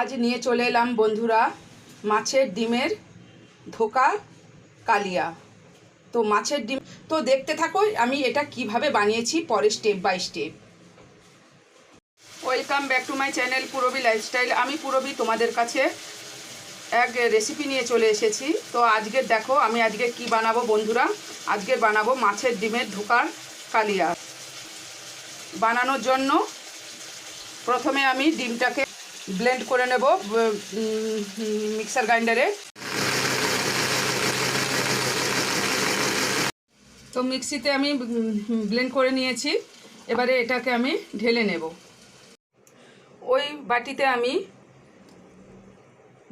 আজ নিয়ে চলে এলাম বন্ধুরা মাছের ডিমের ধোকা কালিয়া। তো মাছের ডিম, তো দেখতে থাকো আমি এটা কীভাবে বানিয়েছি পরে step by step welcome back to my channel Purbi lifestyle আমি পুরবি তোমাদের কাছে এক রেসিপি নিয়ে চলে এসেছি। তো আজকের দেখো আমি আজকে কি বানাবো বন্ধুরা? আজকে বানাবো মাছের ডিমের ধোকার কালিয়া। বানানোর জন্য প্রথমে আমি ডিমটাকে ব্লেন্ড করে নেব মিক্সার গ্রাইন্ডারে তো মিক্সিতে আমি ব্লেন্ড করে নিয়েছি। এবারে এটাকে আমি ঢেলে নেব। ওই বাটিতে আমি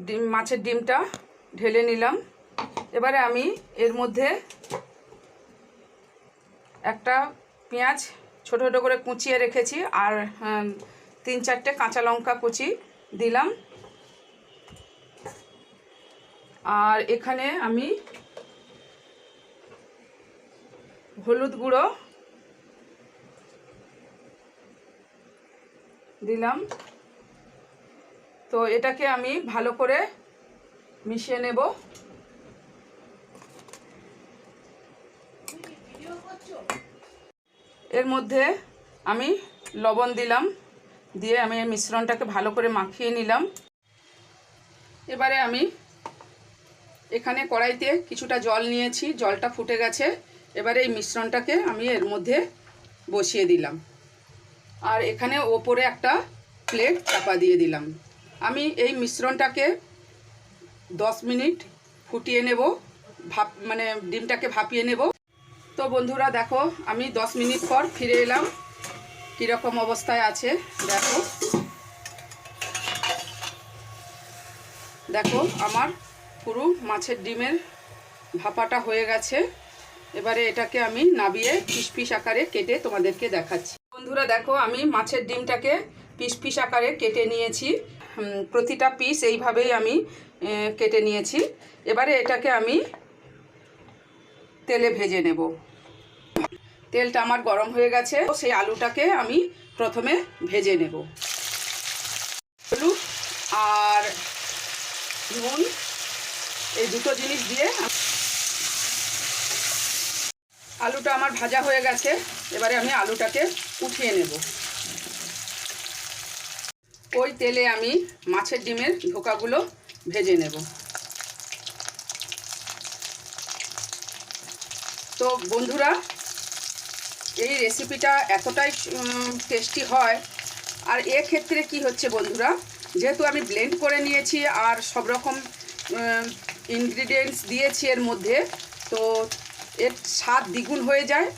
ডিম মাছের ডিমটা ঢেলে নিলাম। এবারে আমি এর মধ্যে একটা পেঁয়াজ ছোটো ছোটো করে কুচিয়ে রেখেছি। আর আহ, তিন চারটে কাঁচা লঙ্কা কুচি দিলাম। আর এখানে আমি হলুদ গুঁড়ো দিলাম। তো এটাকে আমি ভালো করে মিশিয়ে নেব। এর মধ্যে আমি লবণ দিলাম। দিয়ে আমি এই মিশ্রণটাকে ভালো করে মাখিয়ে নিলাম। এবারে আমি এখানে কড়াইতে কিছুটা জল নিয়েছি, জলটা ফুটে গেছে। এবারে এই মিশ্রণটাকে আমি এর মধ্যে বসিয়ে দিলাম। আর এখানে ওপরে একটা প্লেট চাপা দিয়ে দিলাম। আমি এই মিশ্রণটাকে দশ মিনিট ফুটিয়ে নেব, ভাপ মানে ডিমটাকে ভাপিয়ে নেব। তো বন্ধুরা দেখো, আমি দশ মিনিট পর ফিরে এলাম। কীরকম অবস্থায় আছে, দেখো। দেখো, আমার পুরো মাছের ডিমের ভাপাটা হয়ে গেছে। এবারে এটাকে আমি নাবিয়ে পিস পিস আকারে কেটে তোমাদেরকে দেখাচ্ছি। বন্ধুরা, দেখো, আমি মাছের ডিমটাকে পিস পিস আকারে কেটে নিয়েছি। প্রতিটা পিস এইভাবেই আমি কেটে নিয়েছি। এবারে এটাকে আমি তেলে ভেজে নেব। তেলটা আমার গরম হয়ে গেছে সেই আলুটাকে আমি প্রথমে ভেজে নেব। হলুদ আর নুন, এই দুটো জিনিস দিয়ে আলুটা আমার ভাজা হয়ে গেছে, এবারে আমি আলুটাকে উঠিয়ে নেব। ওই তেলে আমি মাছের ডিমের ধোকাগুলো ভেজে নেব। তো বন্ধুরা এই রেসিপিটা এতটাই টেস্টি হয়। আর এক্ষেত্রে কি হচ্ছে বন্ধুরা, যেহেতু আমি ব্লেন্ড করে নিয়েছি আর সব রকম ইনগ্রিডিয়েন্টস দিয়েছি এর মধ্যে, তো এর স্বাদ দ্বিগুণ হয়ে যায়,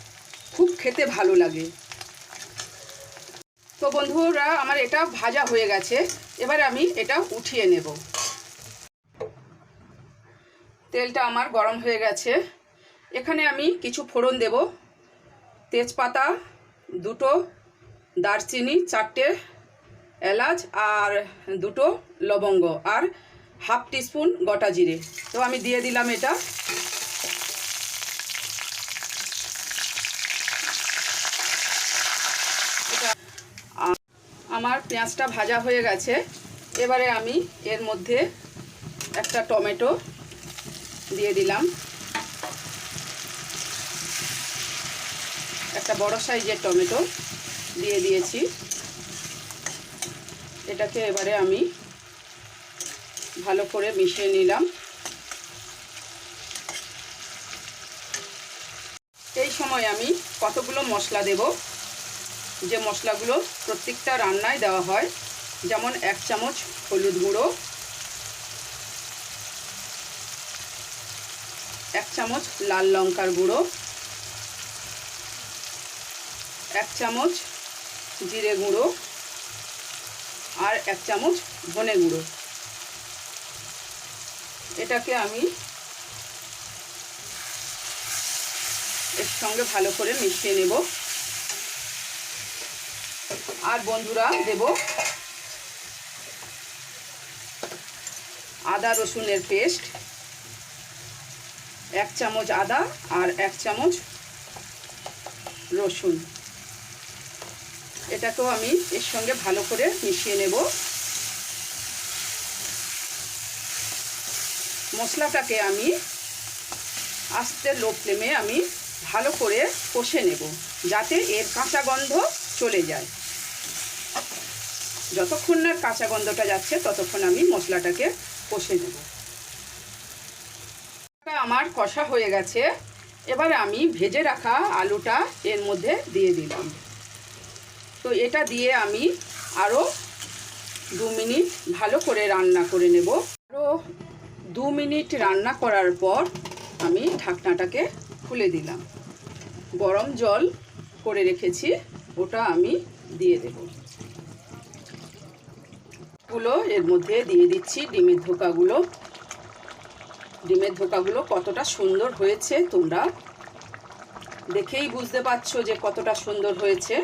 খুব খেতে ভালো লাগে। তো বন্ধুরা, আমার এটা ভাজা হয়ে গেছে, এবার আমি এটা উঠিয়ে নেব। তেলটা আমার গরম হয়ে গেছে, এখানে আমি কিছু ফোড়ন দেব। তেজপাতা, দুটো দারচিনি, চারটে এলাচ আর দুটো লবঙ্গ আর হাফ টিস্পুন গোটা জিরে। তো আমি দিয়ে দিলাম এটা। এটা আমার পেঁয়াজটা ভাজা হয়ে গেছে। এবারে আমি এর মধ্যে একটা টমেটো দিয়ে দিলাম। একটা বড় সাইজের টমেটো দিয়ে দিয়েছি। এটাকে এবারে আমি ভালো করে মিশিয়ে নিলাম। এই সময় আমি কতগুলো মশলা দেব? যে মশলাগুলো প্রত্যেকটা রান্নায় দেওয়া হয়, যেমন এক চামচ হলুদ গুঁড়ো, এক চামচ লাল লঙ্কার গুঁড়ো এক চামচ জিরে গুঁড়ো আর এক চামচ ধনে গুঁড়ো। এটাকে আমি এর সঙ্গে ভালো করে মিশিয়ে নেব। আর বন্ধুরা দেব আদা রসুনের পেস্ট, এক চামচ আদা আর এক চামচ রসুন। এটাকেও আমি এর সঙ্গে ভালো করে মিশিয়ে নেব। মশলাটাকে আমি আস্তে লো ফ্লেমে আমি ভালো করে কষে নেব, যাতে এর কাঁচা গন্ধ চলে যায়। যতক্ষণ না কাঁচা গন্ধটা যাচ্ছে, ততক্ষণ আমি মশলাটাকে কষে নেব। আমার কষা হয়ে গেছে। এবার আমি ভেজে রাখা আলুটা এর মধ্যে দিয়ে দিলাম। তো এটা দিয়ে আমি আরও দু মিনিট ভালো করে রান্না করে নেব। আরও দু মিনিট রান্না করার পর আমি ঢাকনাটাকে খুলে দিলাম। গরম জল করে রেখেছি, ওটা আমি দিয়ে দেব। গুলো এর মধ্যে দিয়ে দিচ্ছি ডিমের ধোকাগুলো। ডিমের ধোকাগুলো কতটা সুন্দর হয়েছে তোমরা দেখেই বুঝতে পারছ যে কতটা সুন্দর হয়েছে।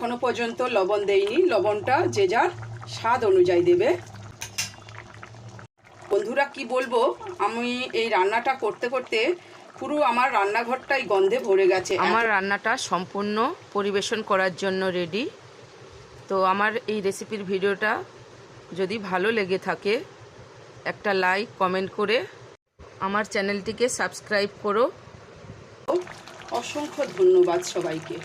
এখনও পর্যন্ত লবণ দেইনি। লবণটা যে যার স্বাদ অনুযায়ী দেবে। বন্ধুরা কি বলব? আমি এই রান্নাটা করতে করতে পুরো আমার রান্নাঘরটাই গন্ধে ভরে গেছে। আমার রান্নাটা সম্পূর্ণ পরিবেশন করার জন্য রেডি তো আমার এই রেসিপির ভিডিওটা যদি ভালো লেগে থাকে একটা লাইক কমেন্ট করে আমার চ্যানেলটিকে সাবস্ক্রাইব করো। অসংখ্য ধন্যবাদ সবাইকে।